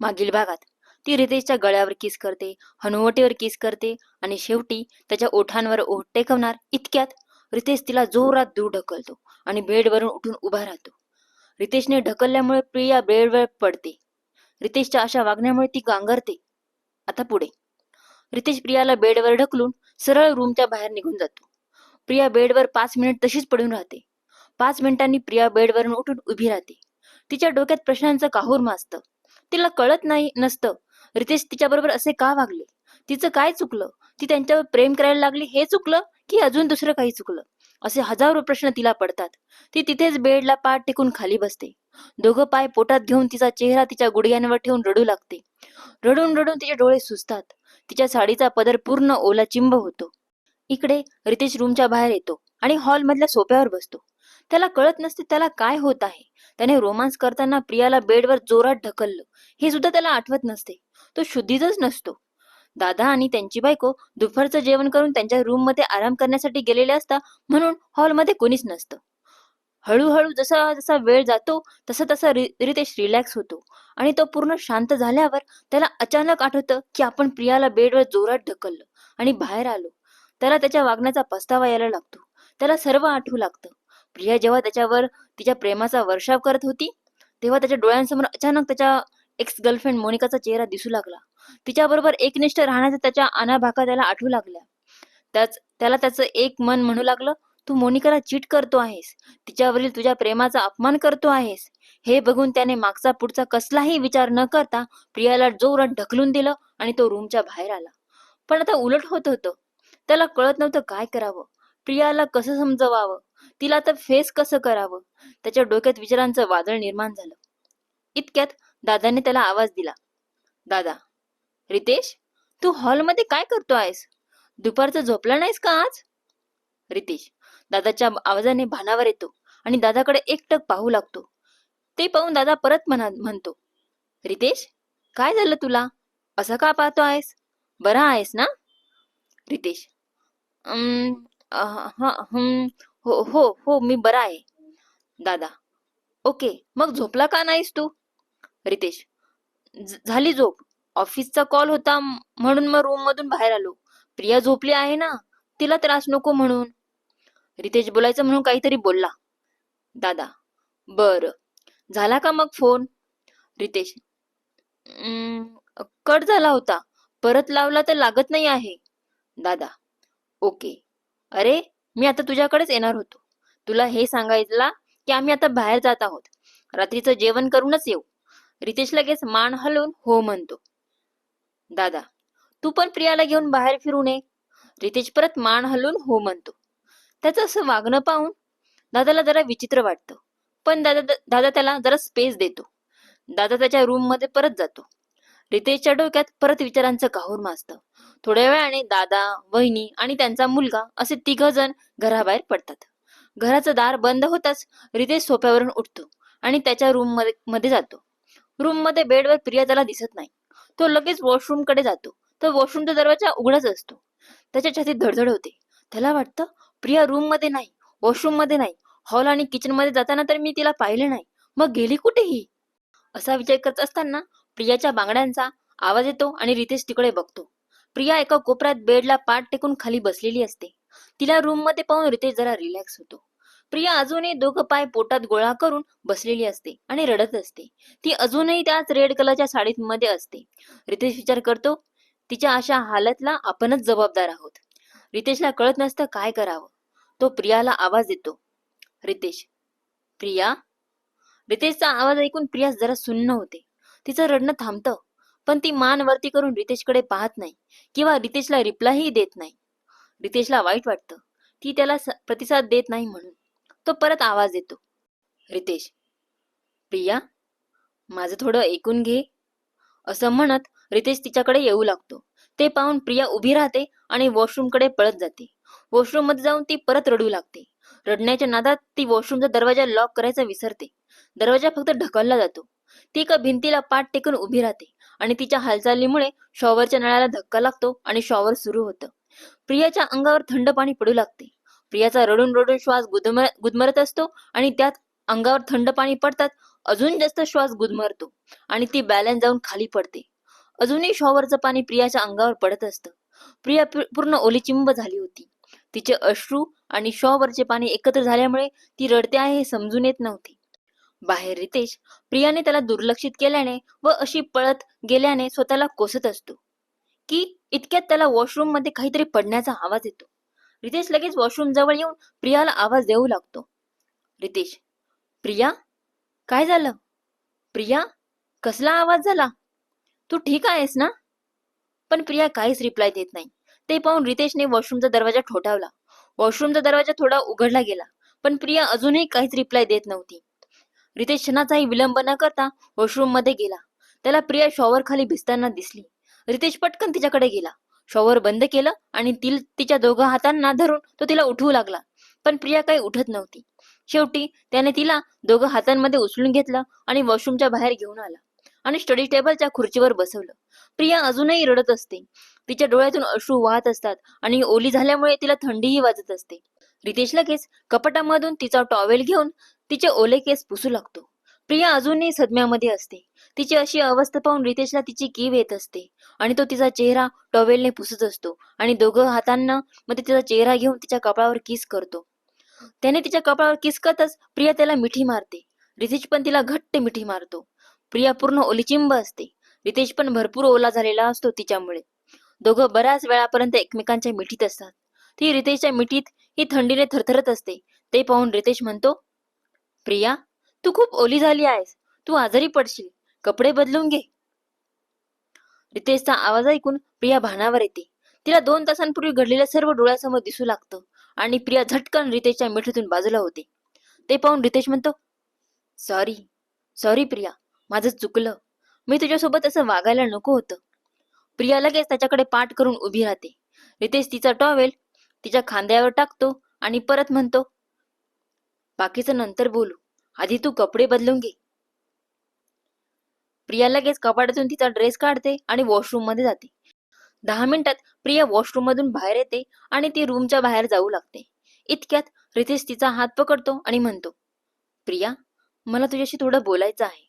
मागील भागात. ती रितेशच्या गळ्यावर किस करते हनुवटीवर किस करते आणि शेवटी त्याच्या ओठांवर ओठ टेकवणार इतक्यात रितेश तिला जोरात दूर ढकलतो आणि बेडवरून उठून उभा राहतो. रितेशने ढकलल्यामुळे प्रिया बेडवर पडते. रितेशच्या अशा वागण्यामुळे ती गांगरते. आता पुढे. रितेश प्रियाला बेडवर ढकलून सरळ रूमच्या बाहेर निघून जातो. प्रिया बेडवर पाच मिनिट तशीच पडून राहते. पाच मिनिटांनी प्रिया बेडवरून उठून उभी राहते. तिच्या डोक्यात प्रश्नांचं काहूर माजतं. तिला कळत नाही नसतं. रितेश तिच्याबरोबर असे का वागले? तिचं काय चुकलं? ती त्यांच्यावर प्रेम करायला लागली हे चुकलं की अजून दुसरं काही चुकलं? असे हजारो प्रश्न तिला पडतात. ती तिथेच बेडला पाठ टेकून खाली बसते. दोघं पाय पोटात घेऊन तिचा चेहरा तिच्या गुडघ्यांवर ठेवून रडू लागते. रडून रडून तिचे डोळे सुजतात. तिच्या साडीचा पदर पूर्ण ओला चिंब होतो. इकडे रितेश रूमच्या बाहेर येतो आणि हॉल मधल्या सोप्यावर बसतो. त्याला कळत नसते त्याला काय होत आहे. त्याने रोमांस करताना प्रियाला बेडवर जोरात ढकललं. हे सुद्धा त्याला आठवत नसते. तो शुद्धीतच नसतो. दादा आणि त्यांची बायको दुपारचं जेवण करून त्यांच्या रूममध्ये आराम करण्यासाठी गेलेले असता म्हणून हॉलमध्ये कोणीच नसतं. हळूहळू जसा जसा वेळ जातो तसा तसा रितेश रिलॅक्स होतो. आणि तो पूर्ण शांत झाल्यावर त्याला अचानक आठवतं की आपण प्रियाला बेडवर जोरात ढकललं आणि बाहेर आलो. त्याला त्याच्या वागण्याचा पस्तावा यायला लागतो. त्याला सर्व आठवू लागतं. प्रिया जेव्हा त्याच्यावर तिच्या प्रेमाचा वर्षाव करत होती तेव्हा त्याच्या डोळ्यांसमोर अचानक त्याच्या एक्स गर्लफ्रेंड मोनिकाचा चेहरा दिसू लागला. तिच्याबरोबर एकनिष्ठ राहण्याचा त्याच्या अनाभाका त्याला आठवू लागल्या. त्याच त्याला त्याचं एक मन म्हणू लागलं तू मोनिकाला चीट करतो आहेस. तिच्यावरील तुझ्या प्रेमाचा अपमान करतो आहेस. हे बघून त्याने मागचा पुढचा कसलाही विचार न करता प्रियाला जोरात ढकलून दिलं आणि तो रूमच्या बाहेर आला. पण आता उलट होत होतं. त्याला कळत नव्हतं काय करावं. प्रियाला कसं समजवावं? तिला आता फेस कसं करावं? त्याच्या डोक्यात विचारांचं वादळ निर्माण झालं. इतक्यात दादाने त्याला आवाज दिला. दादा रितेश तू हॉलमध्ये काय करतो आहेस? दुपारचं झोपला नाहीस का आज? रितेश दादाच्या आवाजाने भानावर येतो आणि दादाकडे एकटक पाहू लागतो. ते पाहून दादा परत म्हणा म्हणतो रितेश काय झालं तुला? असं का पाहतो आहेस? बरा आहेस ना? रितेश "अं, हो हो हो मी बरा आहे. दादा. ओके मग झोपला का नाहीस तू? रितेश. झाली झोप. ऑफिसचा कॉल होता म्हणून मग रूम मधून बाहेर आलो. प्रिया झोपली आहे ना? तिला त्रास नको म्हणून. रितेश बोलायचं म्हणून काहीतरी बोलला. दादा. बर. झाला का मग फोन? रितेश. कट झाला होता. परत लावला तर लागत नाही आहे. दादा. ओके. अरे मी आता तुझ्याकडेच येणार होतो. तुला हे सांगायला की आम्ही आता बाहेर जात आहोत. रात्रीचं जेवण करूनच येऊ. रितेश लगेच मान हलवून हो म्हणतो. दादा तू पण प्रियाला घेऊन बाहेर फिरून ये रितेश परत मान हलवून हो म्हणतो. त्याचं असं वागणं पाहून दादाला जरा विचित्र वाटतं. पण दादा दादा त्याला जरा स्पेस देतो. दादा त्याच्या रूममध्ये परत जातो. रितेशच्या डोक्यात परत विचारांचं काहूर माजतं. थोड्या वेळाने दादा वहिनी आणि त्यांचा मुलगा असे तिघ जण घराबाहेर पडतात. घराचं दार बंद होताच रितेश सोफ्यावरून उठतो आणि त्याच्या रूममध्ये जातो. रूममध्ये बेडवर प्रिया त्याला दिसत नाही. तो लगेच वॉशरूमकडे जातो. तर वॉशरूमचा दरवाजा उघडाच असतो. त्याच्या छातीत धडधड होते. त्याला वाटतं प्रिया रूममध्ये नाही वॉशरूममध्ये नाही हॉल आणि किचनमध्ये जाताना तर मी तिला पाहिले नाही. मग गेली कुठे ही असा विचार करत असताना प्रियाच्या बांगड्यांचा आवाज येतो आणि रितेश तिकडे बघतो. प्रिया एका कोपऱ्यात बेडला पाठ टेकून खाली बसलेली असते. तिला रूममध्ये पाहून रितेश जरा रिलॅक्स होतो. प्रिया अजूनही दोघं पाय पोटात गोळा करून बसलेली असते आणि रडत असते. ती अजूनही त्याच रेड कलरच्या साडीत मध्ये असते. रितेश विचार करतो तिच्या अशा हालतला आपणच जबाबदार आहोत. रितेशला कळत नसतं काय करावं. तो प्रियाला आवाज देतो रितेश प्रिया? रितेशचा आवाज ऐकून प्रिया जरा सुन्न होते. तिचं रडणं थांबतं. पण ती मान वरती करून रितेशकडे पाहत नाही किंवा रितेशला रिप्लायही देत नाही. रितेशला वाईट वाटतं. ती त्याला प्रतिसाद देत नाही म्हणून. तो परत आवाज देतो. रितेश प्रिया माझं थोडं ऐकून घे. असं म्हणत रितेश तिच्याकडे येऊ लागतो. ते पाहून प्रिया उभी राहते आणि वॉशरूमकडे पळत जाते. वॉशरूममध्ये जाऊन ती परत रडू लागते. रडण्याच्या नादात ती वॉशरूमचा दरवाजा लॉक करायचा विसरते. दरवाजा फक्त ढकलला जातो. ती एका भिंतीला पाठ टेकून उभी राहते आणि तिच्या हालचालीमुळे शॉवरच्या नळाला धक्का लागतो आणि शॉवर सुरू होतं. प्रियाच्या अंगावर थंड पाणी पडू लागते. प्रियाचा रडून रडून श्वास गुदमर गुदमरत असतो आणि त्यात अंगावर थंड पाणी पडतात अजून जास्त श्वास गुदमरतो आणि ती बॅलन्स जाऊन खाली पडते. अजूनही शॉवरचं पाणी प्रियाच्या अंगावर पडत असतं. प्रिया पूर्ण ओलीचिंब झाली होती. तिचे अश्रू आणि शॉवरचे पाणी एकत्र झाल्यामुळे ती रडते आहे हे समजून येत नव्हते. बाहेर रितेश प्रियाने त्याला दुर्लक्षित केल्याने व अशी पळत गेल्याने स्वतःला कोसत असतो. की इतक्यात त्याला वॉशरूममध्ये काहीतरी पडण्याचा आवाज येतो. रितेश लगेच वॉशरूम जवळ येऊन प्रियाला आवाज देऊ लागतो. रितेश प्रिया काय झालं? प्रिया कसला आवाज झाला? तू ठीक आहेस ना? पण प्रिया काहीच रिप्लाय देत नाही. ते पाहून रितेशने वॉशरूमचा दरवाजा ठोठावला. वॉशरूमचा दरवाजा थोडा उघडला गेला. पण प्रिया अजूनही काहीच रिप्लाय देत नव्हती. रितेश क्षणाचाही विलंब न करता वॉशरूममध्ये गेला. त्याला प्रिया शॉवर खाली भिजताना दिसली. रितेश पटकन तिच्याकडे गेला. शॉवर बंद केलं आणि ती तिच्या दोघं हातांना धरून तो तिला उठवू लागला. पण प्रिया काही उठत नव्हती. शेवटी त्याने तिला दोघं हातांमध्ये उचलून घेतलं आणि वॉशरूमच्या बाहेर घेऊन आला आणि स्टडी टेबलच्या खुर्चीवर बसवलं. प्रिया अजूनही रडत असते. तिच्या डोळ्यातून अश्रू वाहत असतात आणि ओली झाल्यामुळे तिला थंडीही वाजत असते. रितेश लगेच कपाटामधून तिचा टॉवेल घेऊन तिचे ओले केस पुसू लागतो. प्रिया अजूनही सदम्यामध्ये असते. तिची अशी अवस्था पाहून रितेशला तिची कीव येत असते आणि तो तिचा चेहरा टॉवेलने पुसत असतो आणि दोघं हातांना मध्ये तिचा चेहरा घेऊन तिच्या कपाळावर किस करतो. त्याने तिच्या कपाळावर किस करतच प्रिया त्याला मिठी मारते. रितेश पण तिला घट्ट मिठी मारतो. प्रिया पूर्ण ओलीचिंब असते. रितेश पण भरपूर ओला झालेला असतो तिच्यामुळे. दोघं बऱ्याच वेळापर्यंत एकमेकांच्या मिठीत असतात. ती रितेशच्या मिठीत ही थंडीने थरथरत असते. ते पाहून रितेश म्हणतो प्रिया तू खूप ओली झाली आहेस. तू आजारी पडशील. कपडे बदलून घे. रितेशचा आवाज ऐकून प्रिया भानावर येते. तिला दोन तासांपूर्वी घडलेल्या सर्व डोळ्यासमोर दिसू लागतं आणि प्रिया झटकन रितेशच्या मिठीतून बाजूला होते. ते पाहून रितेश म्हणतो सॉरी सॉरी प्रिया माझं चुकलं. मी तुझ्यासोबत असं वागायला नको होतं. प्रिया लगेच त्याच्याकडे पाठ करून उभी राहते. रितेश तिचा टॉवेल तिच्या खांद्यावर टाकतो आणि परत म्हणतो बाकीचं नंतर बोलू. आधी तू कपडे बदलून घे. प्रिया लगेच कपाटातून तिचा ड्रेस काढते आणि वॉशरूममध्ये जाते. दहा मिनिटात प्रिया वॉशरूम मधून बाहेर येते आणि ती रूमच्या बाहेर जाऊ लागते. इतक्यात रितेश तिचा हात पकडतो आणि म्हणतो प्रिया मला तुझ्याशी थोडं बोलायचं आहे.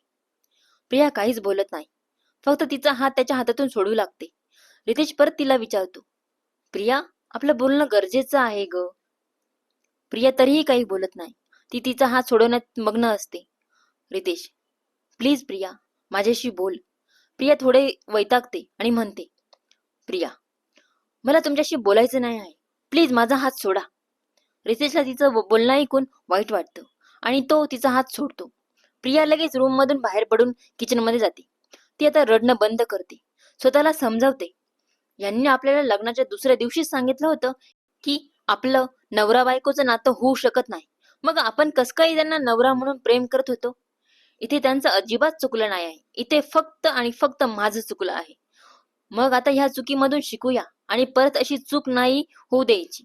प्रिया काहीच बोलत नाही. फक्त तिचा हात त्याच्या हातातून सोडू लागते. रितेश परत तिला विचारतो प्रिया आपलं बोलणं गरजेचं आहे ग. प्रिया तरीही काही बोलत नाही. ती तिचा हात सोडवण्यात मग्न असते. रितेश प्लीज प्रिया माझ्याशी बोल. प्रिया थोडे वैतागते आणि म्हणते प्रिया मला तुमच्याशी बोलायचं नाही आहे. प्लीज माझा हात सोडा. रितेशला तिचं बोलणं ऐकून वाईट वाटतं आणि तो तिचा हात सोडतो. प्रिया लगेच रूम मधून बाहेर पडून किचनमध्ये जाते. ती आता रडणं बंद करते. स्वतःला समजावते यांनी आपल्याला लग्नाच्या दुसऱ्या दिवशीच सांगितलं होतं की आपलं नवरा बायकोचं नातं होऊ शकत नाही. मग आपण कस काही त्यांना नवरा म्हणून प्रेम करत होतो? इथे त्यांचं अजिबात चुकलं नाही आहे. इथे फक्त आणि फक्त माझं चुकलं आहे. मग आता ह्या चुकीमधून शिकूया आणि परत अशी चूक नाही होऊ द्यायची.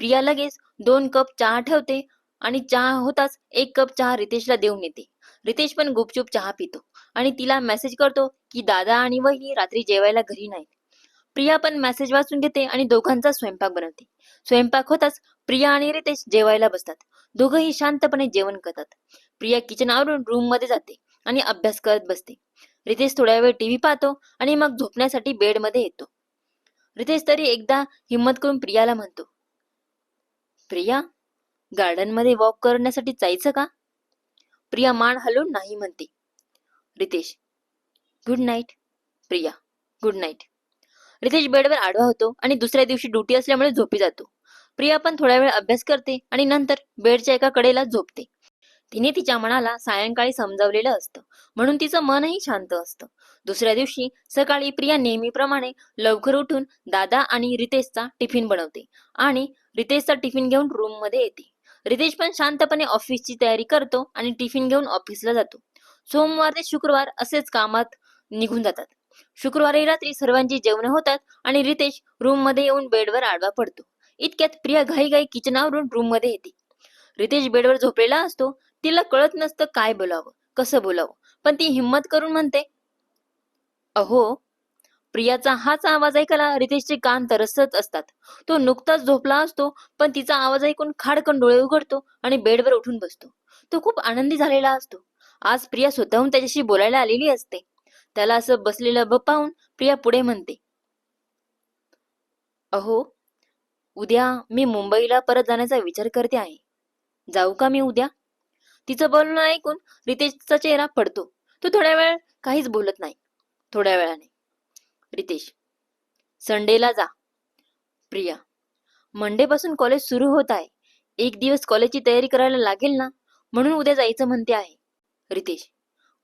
प्रिया लगेच दोन कप चहा ठेवते आणि चहा होताच एक कप चहा रितेशला देऊन येते. रितेश पण गुपचूप चहा पितो आणि तिला मेसेज करतो की दादा आणि वही रात्री जेवायला घरी नाहीत. प्रिया पण मेसेज वाचून घेते आणि दोघांचा स्वयंपाक बनवते. स्वयंपाक होताच प्रिया आणि रितेश जेवायला बसतात. दोघंही शांतपणे जेवण करतात. प्रिया किचन आवरून रूममध्ये जाते आणि अभ्यास करत बसते. रितेश थोड्या वेळ टीव्ही पाहतो आणि मग झोपण्यासाठी बेडमध्ये येतो. रितेश तरी एकदा हिंमत करून प्रियाला म्हणतो प्रिया गार्डनमध्ये वॉक करण्यासाठी जायचं का? प्रिया मान हलून नाही म्हणते. Ritesh good night Priya. Good night Ritesh बेडवर आडवा होतो आणि दुसऱ्या दिवशी ड्युटी असल्यामुळे झोपी जातो. प्रिया पण थोड्या वेळ अभ्यास करते आणि नंतर बेडच्या एका कडेला झोपते. तिने तिच्या मनाला सायंकाळी समजावलेलं असतं. म्हणून तिचं मनही शांत असतं. दुसऱ्या दिवशी सकाळी प्रिया नेहमीप्रमाणे लवकर उठून दादा आणि रितेशचा टिफिन बनवते आणि रितेशचा टिफिन घेऊन रूममध्ये येते. रितेश पण शांतपणे ऑफिसची तयारी करतो आणि टिफिन घेऊन ऑफिसला जातो. सोमवार ते शुक्रवार असेच कामात निघून जातात. शुक्रवारी रात्री सर्वांची जेवण होतात आणि रितेश रूममध्ये येऊन बेडवर आडवा पडतो. इतक्यात प्रिया घाईघाई किचनावरून रूममध्ये येते. रितेश बेडवर झोपलेला असतो. तिला कळत नसतं काय बोलावं कसं बोलावं. पण ती हिंमत करून म्हणते अहो. प्रियाचा हाच आवाज ऐकायला रितेशचे कान तरसत असतात. तो नुकताच झोपला असतो पण तिचा आवाज ऐकून खाडकन डोळे उघडतो आणि बेडवर उठून बसतो. तो खूप आनंदी झालेला असतो. आज प्रिया स्वतःहून त्याच्याशी बोलायला आलेली असते. त्याला असं बसलेलं ब पाहून प्रिया पुढे म्हणते अहो उद्या मी मुंबईला परत जाण्याचा विचार करते आहे. जाऊ का मी उद्या? तिचं बोलणं ऐकून रितेशचा चेहरा पडतो. तो थोड्या वेळ काहीच बोलत नाही. थोड्या वेळाने रितेश संडेला जा. प्रिया मंडे पासून कॉलेज सुरू होत आहे. एक दिवस कॉलेजची तयारी करायला लागेल ना? म्हणून उद्या जायचं म्हणते आहे. रितेश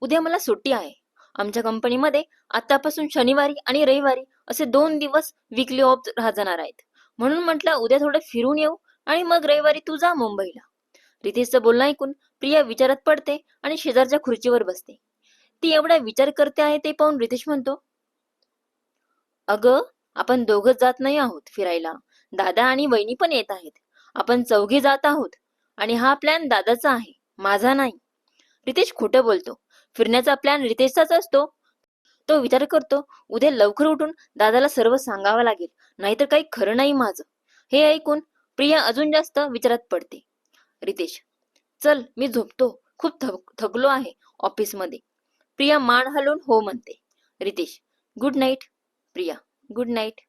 उद्या मला सुट्टी आहे. आमच्या कंपनीमध्ये आतापासून शनिवारी आणि रविवारी असे दोन दिवस विकली ऑफ राह जाणार आहेत. म्हणून म्हटलं उद्या थोडं फिरून येऊ आणि मग रविवारी तू जा मुंबईला. रितेशचं बोलणं ऐकून प्रिया विचारात पडते आणि शेजारच्या खुर्चीवर बसते. ती एवढा विचार करते आहे ते पाहून रितेश म्हणतो अगं आपण दोघच जात नाही आहोत फिरायला. दादा आणि वहिनी पण येत आहेत. आपण चौघे जात आहोत आणि हा प्लॅन दादाचा आहे माझा नाही. रितेश खोटं बोलतो फिरण्याचा प्लॅन रितेशचाच असतो. तो विचार करतो उद्या लवकर उठून दादाला सर्व सांगावं लागेल नाहीतर काही खरं नाही माझं. हे ऐकून प्रिया अजून जास्त विचारात पडते. रितेश चल मी झोपतो. खूप थक थकलो आहे ऑफिसमध्ये. प्रिया मान हलवून हो म्हणते. Ritesh good night Priya good night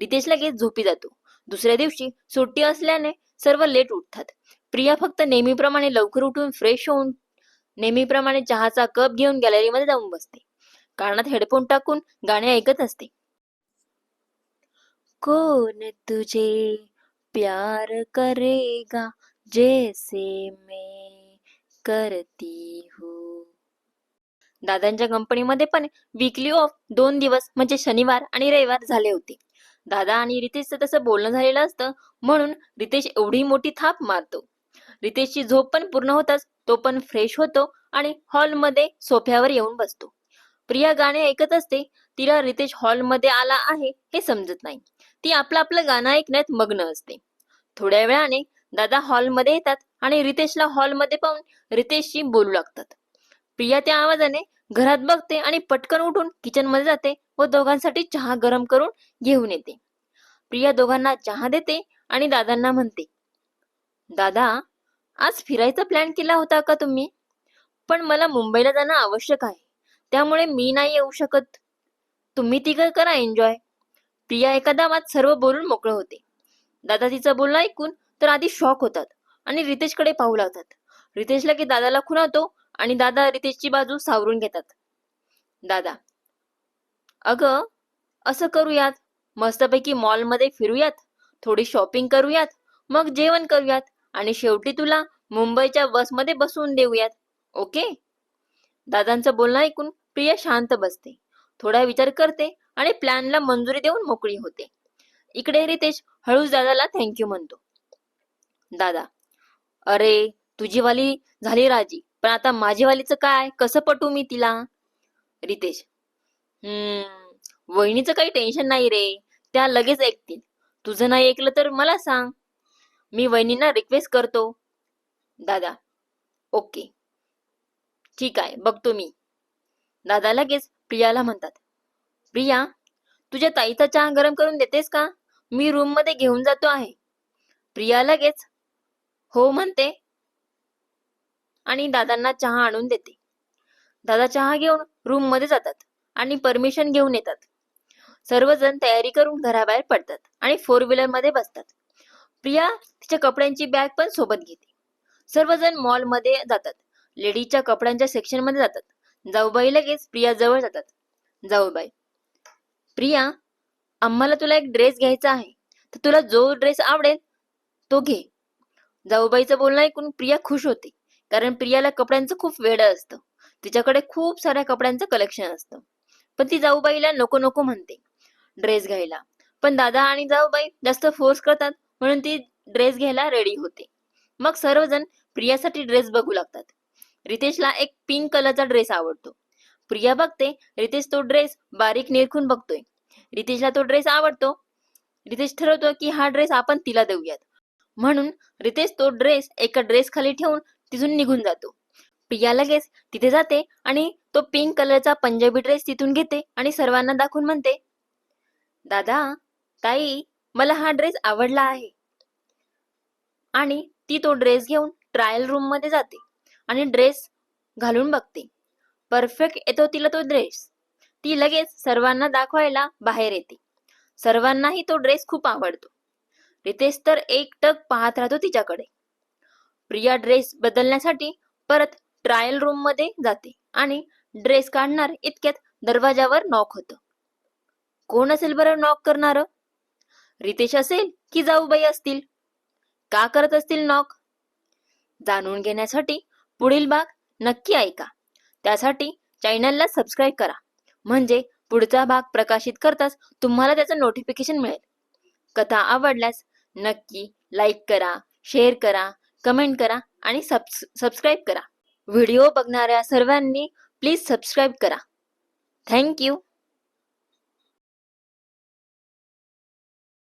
Ritesh लगेच झोपी जातो. दुसऱ्या दिवशी सुट्टी असल्याने सर्व लेट उठतात. प्रिया फक्त नेहमीप्रमाणे लवकर उठून फ्रेश होऊन नेहमीप्रमाणे चहाचा कप घेऊन गॅलरीमध्ये जाऊन बसते. कानात हेडफोन टाकून गाणे ऐकत असते. कोण तुझे प्यार करेगा जैसे मैं करती हूँ? दादांच्या कंपनीमध्ये पण विकली ऑफ दोन दिवस म्हणजे शनिवार आणि रविवार झाले होते. दादा आणि रितेशचं तसं बोलणं झालेलं असतं म्हणून रितेश एवढी मोठी थाप मारतो. रितेशची झोप पण पूर्ण होताच तो पण फ्रेश होतो आणि हॉलमध्ये सोफ्यावर येऊन बसतो. प्रिया गाणे ऐकत असते तिला रितेश हॉलमध्ये आला आहे हे समजत नाही. ती आपलं आपलं गाणं ऐकण्यात मग्न असते. थोड्या वेळाने दादा हॉलमध्ये येतात आणि रितेशला हॉलमध्ये पाहून रितेशशी बोलू लागतात. प्रिया त्या आवाजाने घरात बघते आणि पटकन उठून किचनमध्ये जाते व दोघांसाठी चहा गरम करून घेऊन येते. प्रिया दोघांना चहा देते आणि दादांना म्हणते दादा आज फिरायचा प्लॅन केला होता का तुम्ही? पण मला मुंबईला जाणं आवश्यक आहे. त्यामुळे मी नाही येऊ शकत. तुम्ही तिघं करा एन्जॉय प्रिया एका दामात सर्व बोलून मोकळं होते. दादा तिचं बोलणं ऐकून तर आधी शॉक होतात आणि रितेशकडे पाहू लागतात. रितेशला की दादाला खुणावतो आणि दादा रितेशची बाजू सावरून घेतात. दादा अगं असं करूयात. मस्तपैकी मॉलमध्ये फिरूयात. थोडी शॉपिंग करूयात. मग जेवण करूयात. आणि शेवटी तुला मुंबईच्या बसमध्ये बसवून देऊयात. ओके? दादांचं बोलणं ऐकून प्रिया शांत बसते. थोडा विचार करते आणि प्लॅनला मंजुरी देऊन मोकळी होते. इकडे रितेश हळूच दादाला थँक्यू म्हणतो. दादा अरे तुझी वाली झाली राजी पण आता माझी वालीचं काय? कसं पटू मी तिला? रितेश हम्म वहिनीचं काही टेन्शन नाही रे. त्या लगेच ऐकतील. तुझं नाही ऐकलं तर मला सांग. मी वहिनींना रिक्वेस्ट करतो. दादा ओके ठीक आहे बघतो मी. दादा लगेच प्रियाला म्हणतात. प्रिया तुझ्या ताईचा चहा गरम करून देतेस का? मी रूममध्ये घेऊन जातो आहे. प्रिया लगेच हो म्हणते. आणि दादांना चहा आणून देते. दादा चहा घेऊन रूममध्ये जातात आणि परमिशन घेऊन येतात. सर्वजण तयारी करून घराबाहेर पडतात आणि फोर व्हीलरमध्ये बसतात. प्रिया तिच्या कपड्यांची बॅग पण सोबत घेते. सर्वजण मॉलमध्ये जातात. लेडीजच्या कपड्यांच्या सेक्शनमध्ये जातात. जाऊबाई लगेच प्रिया जवळ जातात. जाऊबाई प्रिया आम्हाला तुला एक ड्रेस घ्यायचा आहे. तर तुला जो ड्रेस आवडेल तो घे. जाऊबाईचं बोलणं ऐकून प्रिया खुश होते. कारण प्रियाला कपड्यांचं खूप वेड असतं. तिच्याकडे खूप साऱ्या कपड्यांचं कलेक्शन असतं. पण ती जाऊबाईला नको नको म्हणते. ड्रेस घ्यायला. पण दादा आणि जाऊबाई जास्त फोर्स करतात. म्हणून ती ड्रेस घ्यायला रेडी होते. मग सर्वजण प्रियासाठी ड्रेस बघू लागतात. रितेशला एक पिंक कलरचा ड्रेस आवडतो. प्रिया बघते रितेश तो ड्रेस बारीक निरखून बघतोय. रितेशला तो ड्रेस आवडतो. रितेश ठरवतो की हा ड्रेस आपण तिला देऊयात. म्हणून रितेश तो ड्रेस एका ड्रेस खाली ठेवून तिथून निघून जातो. प्रिया लगेच तिथे जाते आणि तो पिंक कलरचा पंजाबी ड्रेस तिथून घेते आणि सर्वांना दाखवून म्हणते दादा ताई मला हा ड्रेस आवडला आहे. आणि ती तो ड्रेस घेऊन ट्रायल रूममध्ये जाते आणि ड्रेस घालून बघते. परफेक्ट येतो तिला तो ड्रेस. ती लगेच सर्वांना दाखवायला बाहेर येते. सर्वांनाही तो ड्रेस खूप आवडतो. रितेश तर एकटक पाहत राहतो तिच्याकडे. प्रिया ड्रेस बदलण्यासाठी परत ट्रायल रूममध्ये जाते आणि ड्रेस काढणार इतक्यात दरवाजावर नॉक होतं. कोण असेल बरं नॉक करणार? रितेश असेल की जाऊबाई असतील? का करत असतील नॉक जाणून घेण्यासाठी पुढील भाग नक्की ऐका. त्यासाठी चॅनलला सबस्क्राईब करा. म्हणजे पुढचा भाग प्रकाशित करताच तुम्हाला त्याचं नोटिफिकेशन मिळेल. कथा आवडल्यास नक्की लाईक करा शेअर करा कमेंट करा आणि सबस् सबस्क्राईब करा. व्हिडिओ बघणाऱ्या सर्वांनी प्लीज सबस्क्राईब करा. थँक्यू